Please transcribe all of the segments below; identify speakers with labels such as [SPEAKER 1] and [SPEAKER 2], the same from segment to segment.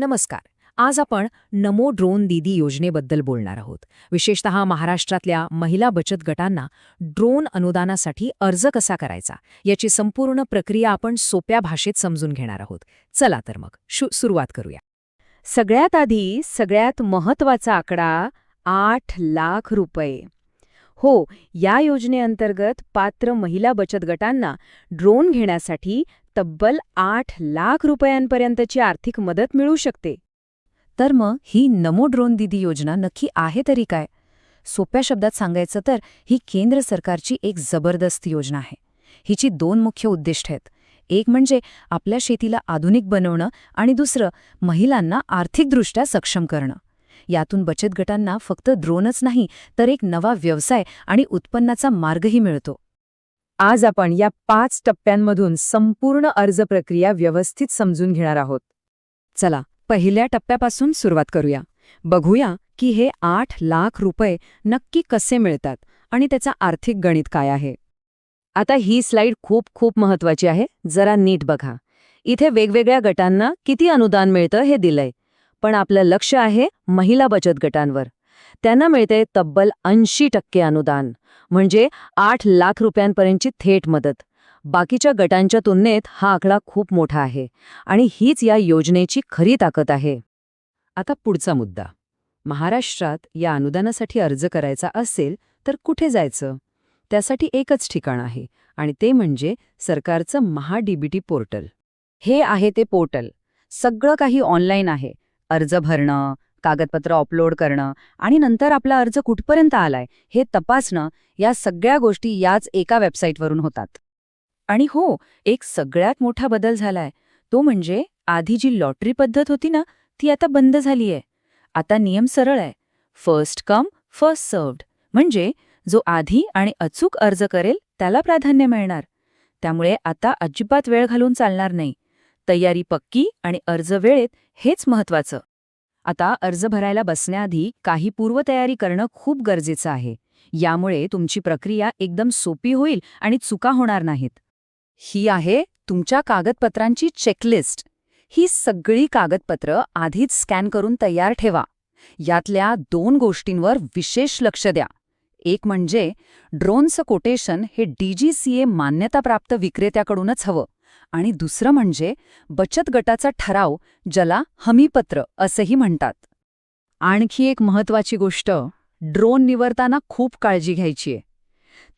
[SPEAKER 1] नमस्कार. आज आपण नमो ड्रोन दीदी योजनेबद्दल बोलणार आहोत. विशेषतः महाराष्ट्रातल्या महिला बचत गटांना ड्रोन अनुदानासाठी अर्ज कसा करायचा याची संपूर्ण प्रक्रिया आपण सोप्या भाषेत समजून घेणार आहोत. चला तर मग शु सुरुवात करूया.
[SPEAKER 2] सगळ्यात आधी सगळ्यात महत्त्वाचा आकडा आठ लाख रुपये. हो या योजनेअंतर्गत पात्र महिला बचत गटांना ड्रोन घेण्यासाठी तब्बल आठ लाख रुपयांपर्यंतची आर्थिक मदत मिळू शकते.
[SPEAKER 1] तर मग ही नमो ड्रोन दिदी योजना नक्की आहे तरी काय? सोप्या शब्दात सांगायचं तर ही केंद्र सरकारची एक जबरदस्त योजना आहे. हिची दोन मुख्य उद्दिष्ट आहेत. एक म्हणजे आपल्या शेतीला आधुनिक बनवणं आणि दुसरं महिलांना आर्थिकदृष्ट्या सक्षम करणं. यातून बचत गटांना फक्त ड्रोनच नाही तर एक नवा व्यवसाय आणि उत्पन्नाचा मार्गही मिळतो.
[SPEAKER 2] आज आपण या पाच टप्प्यांमधून संपूर्ण अर्ज प्रक्रिया व्यवस्थित समजून घेणार आहोत.
[SPEAKER 1] चला पहिल्या टप्प्यापासून सुरुवात करूया. बघूया की हे आठ लाख रुपये नक्की कसे मिळतात आणि त्याचा आर्थिक गणित काय आहे.
[SPEAKER 2] आता ही स्लाइड खूप खूप महत्वाची आहे जरा नीट बघा. इथे वेगवेगळ्या गटांना किती अनुदान मिळतं हे दिलंय. पण आपलं लक्ष आहे महिला बचत गटांवर. त्यांना मिळते तब्बल ऐंशी टक्के अनुदान म्हणजे आठ लाख रुपयांपर्यंतची थेट मदत. बाकीच्या गटांच्या तुलनेत हा आकडा खूप मोठा आहे आणि हीच या योजनेची खरी ताकद आहे. आता पुढचा मुद्दा. महाराष्ट्रात या अनुदानासाठी अर्ज करायचा असेल तर कुठे जायचं? त्यासाठी एकच ठिकाण आहे आणि ते म्हणजे सरकारचं महाडीबीटी पोर्टल. हे आहे ते पोर्टल. सगळं काही ऑनलाईन आहे. अर्ज भरणं कागदपत्र अपलोड करणं आणि नंतर आपला अर्ज कुठपर्यंत आलाय हे तपासणं या सगळ्या गोष्टी याच एका वेबसाईटवरून होतात. आणि हो एक सगळ्यात मोठा बदल झालाय. तो म्हणजे आधी जी लॉटरी पद्धत होती ना ती आता बंद झालीय. आता नियम सरळ आहे. फर्स्ट कम फर्स्ट सर्व्ड म्हणजे जो आधी आणि अचूक अर्ज करेल त्याला प्राधान्य मिळणार. त्यामुळे आता अजिबात वेळ घालून चालणार नाही. तयारी पक्की आणि अर्ज वेळेत हेच महत्वाचं. आता अर्ज भरायला बसण्याआधी काही पूर्वतयारी करणं खूप गरजेचं आहे. यामुळे तुमची प्रक्रिया एकदम सोपी होईल आणि चुका होणार नाहीत. ही आहे तुमच्या कागदपत्रांची चेकलिस्ट ही सगळी कागदपत्र आधीच स्कॅन करून तयार ठेवा. यातल्या दोन गोष्टींवर विशेष लक्ष द्या. एक म्हणजे ड्रोनचं कोटेशन हे डीजीसीए मान्यताप्राप्त विक्रेत्याकडूनच हवं. आणि दुसरं म्हणजे बचत गटाचा ठराव ज्याला हमीपत्र असेही म्हणतात. आणखी एक महत्वाची गोष्ट ड्रोन निवडताना खूप काळजी घ्यायची आहे.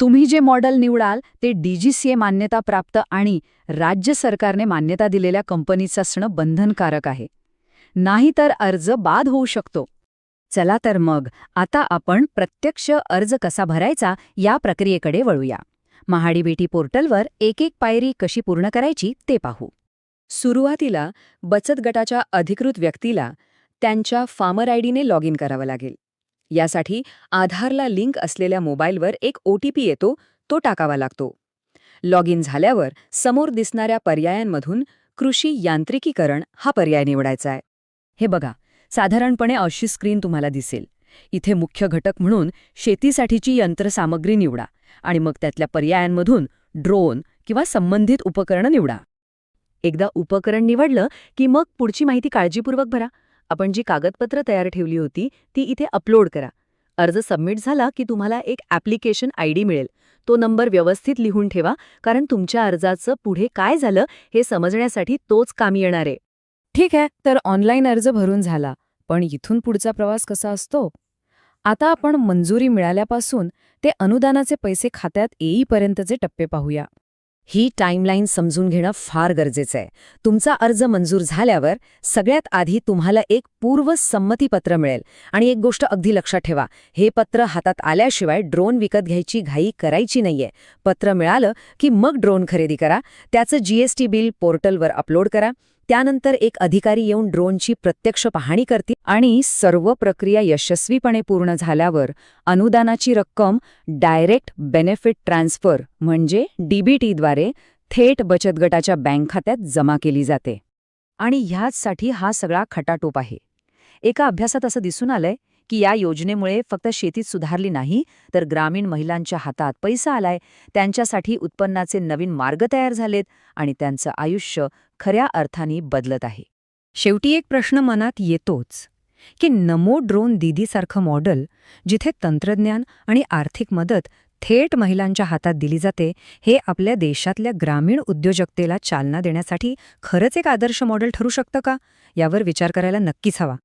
[SPEAKER 2] तुम्ही जे मॉडेल निवडाल ते डीजीसीए मान्यताप्राप्त आणि राज्य सरकारने मान्यता दिलेल्या कंपनीचं असणं बंधनकारक आहे. नाहीतर अर्ज बाद होऊ शकतो. चला तर मग आता आपण प्रत्यक्ष अर्ज कसा भरायचा या प्रक्रियेकडे वळूया. महाडीबीटी पोर्टलवर एक एक पायरी कशी पूर्ण करायची ते पाहू. सुरुवातीला बचत गटाच्या अधिकृत व्यक्तीला त्यांच्या फार्मर आयडीने लॉग इन करावं लागेल. यासाठी आधारला लिंक असलेल्या मोबाईलवर एक ओटीपी येतो तो टाकावा लागतो. लॉग इन झाल्यावर समोर दिसणाऱ्या पर्यायांमधून कृषी यांत्रिकीकरण हा पर्याय निवडायचा आहे. हे बघा साधारणपणे अशी स्क्रीन तुम्हाला दिसेल. इथे मुख्य घटक म्हणून शेतीसाठीची यंत्रसामग्री निवडा. आणि मग त्यातल्या पर्यायांमधून ड्रोन किंवा संबंधित उपकरणं निवडा. एकदा उपकरण निवडलं की मग पुढची माहिती काळजीपूर्वक भरा. आपण जी कागदपत्र तयार ठेवली होती ती इथे अपलोड करा. अर्ज सबमिट झाला की तुम्हाला एक ॲप्लिकेशन आय डी मिळेल. तो नंबर व्यवस्थित लिहून ठेवा कारण तुमच्या अर्जाचं पुढे काय झालं हे समजण्यासाठी तोच कामी येणार आहे.
[SPEAKER 1] ठीक आहे तर ऑनलाईन अर्ज भरून झाला. पण इथून पुढचा प्रवास कसा असतो? आता आपण मंजुरी मिळाल्यापासून ते अनुदानाचे पैसे खात्यात येईपर्यंतचे टप्पे पाहूया.
[SPEAKER 2] ही टाईमलाईन समजून घेणं फार गरजेचं आहे तुमचा अर्ज मंजूर झाल्यावर सगळ्यात आधी तुम्हाला एक पूर्व संमतीपत्र मिळेल. आणि एक गोष्ट अगदी लक्षात ठेवा हे पत्र हातात आल्याशिवाय ड्रोन विकत घ्यायची घाई करायची नाहीये. पत्र मिळालं की मग ड्रोन खरेदी करा त्याचं जीएसटी बिल पोर्टलवर अपलोड करा त्यानंतर एक अधिकारी येऊन ड्रोनची प्रत्यक्ष पाहणी करतील आणि सर्व प्रक्रिया यशस्वीपणे पूर्ण झाल्यावर अनुदानाची रक्कम डायरेक्ट बेनिफिट ट्रान्सफर म्हणजे डीबीटीद्वारे थेट बचत गटाच्या बँक खात्यात जमा केली जाते. आणि ह्याचसाठी हा सगळा खटाटोप आहे. एका अभ्यासात असं दिसून आलंय की या योजनेमुळे फक्त शेतीत सुधारली नाही तर ग्रामीण महिलांच्या हातात पैसा आलाय त्यांच्यासाठी उत्पन्नाचे नवीन मार्ग तयार झालेत आणि त्यांचं आयुष्य खऱ्या अर्थाने बदलत आहे.
[SPEAKER 1] शेवटी एक प्रश्न मनात येतोच की नमो ड्रोन दीदीसारखं मॉडेल जिथे तंत्रज्ञान आणि आर्थिक मदत थेट महिलांच्या हातात दिली जाते हे आपल्या देशातल्या ग्रामीण उद्योजकतेला चालना देण्यासाठी खरंच एक आदर्श मॉडेल ठरू शकतं का? यावर विचार करायला नक्कीच हवा.